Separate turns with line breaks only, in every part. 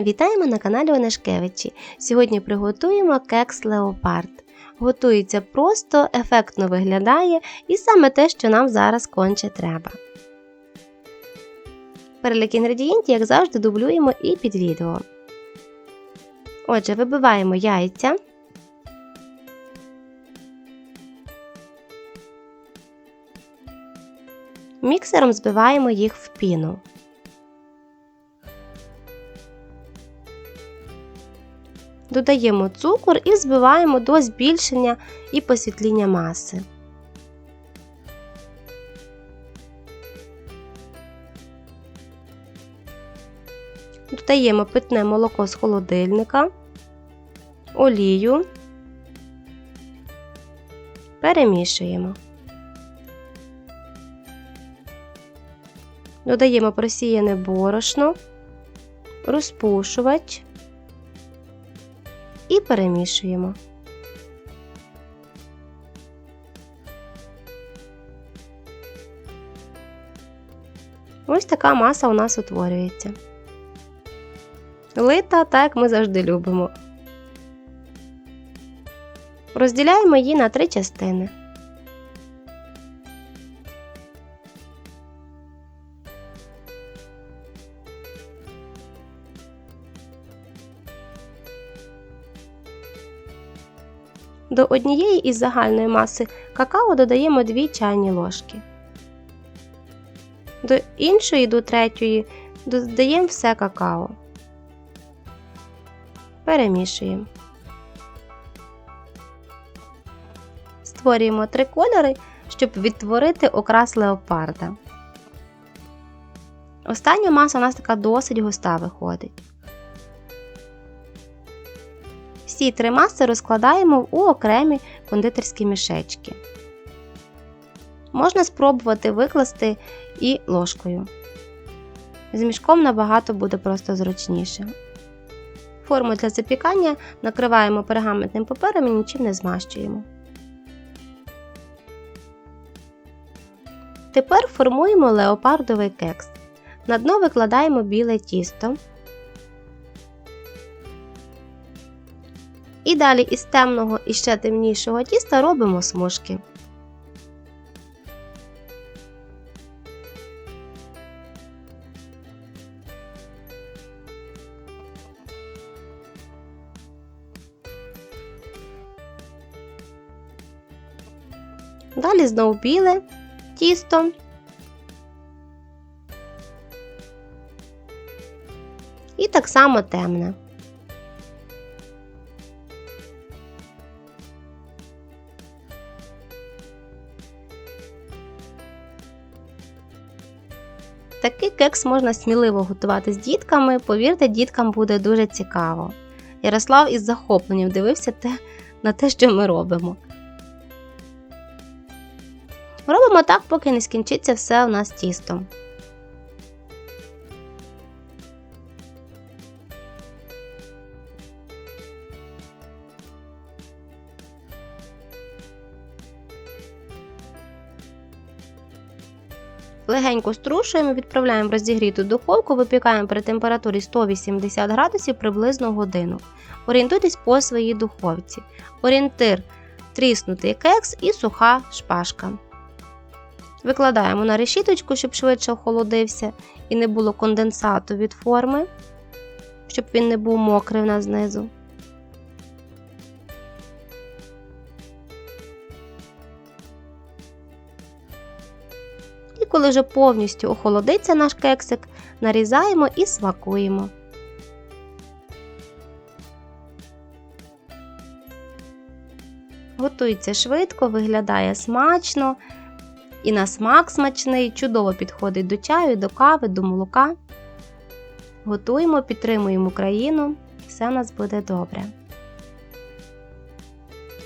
Вітаємо на каналі Онешкевичі. Сьогодні приготуємо кекс Леопард. Готується просто, ефектно виглядає і саме те, що нам зараз конче треба. Перелік інгредієнтів, як завжди, дублюємо і під відео. Отже, вибиваємо яйця. Міксером збиваємо їх в піну. Додаємо цукор і збиваємо до збільшення і посвітління маси. Додаємо питне молоко з холодильника, олію, перемішуємо. Додаємо просіяне борошно, розпушувач перемішуємо. Ось така маса у нас утворюється. Лита, так як ми завжди любимо. Розділяємо її на три частини. До однієї із загальної маси какао додаємо 2 чайні ложки. До іншої, до третьої, додаємо все какао. Перемішуємо. Створюємо три кольори, щоб відтворити окрас леопарда. Остання маса у нас така досить густа виходить. Всі три маси розкладаємо у окремі кондитерські мішечки. Можна спробувати викласти і ложкою. З мішком набагато буде просто зручніше. Форму для запікання накриваємо пергаментним папером і нічим не змащуємо. Тепер формуємо леопардовий кекс. На дно викладаємо біле тісто. І далі із темного і ще темнішого тіста робимо смужки. Далі знову біле тісто. І так само темне. Такий кекс можна сміливо готувати з дітками, повірте, діткам буде дуже цікаво. Ярослав із захопленням дивився те, на те, що ми робимо. Робимо так, поки не скінчиться все у нас тістом. Легенько струшуємо, відправляємо в розігріту духовку, випікаємо при температурі 180 градусів приблизно годину. Орієнтуйтесь по своїй духовці. Орієнтир тріснутий кекс і суха шпажка. Викладаємо на решіточку, щоб швидше охолодився і не було конденсату від форми, щоб він не був мокрий нас знизу. І коли вже повністю охолодиться наш кексик, нарізаємо і смакуємо. Готується швидко, виглядає смачно. І на смак смачний, чудово підходить до чаю, до кави, до молока. Готуємо, підтримуємо Україну, все у нас буде добре.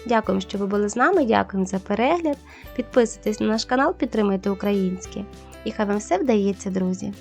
Дякуємо, що ви були з нами, дякуємо за перегляд. Підписуйтесь на наш канал, підтримуйте українське. І хай вам все вдається, друзі!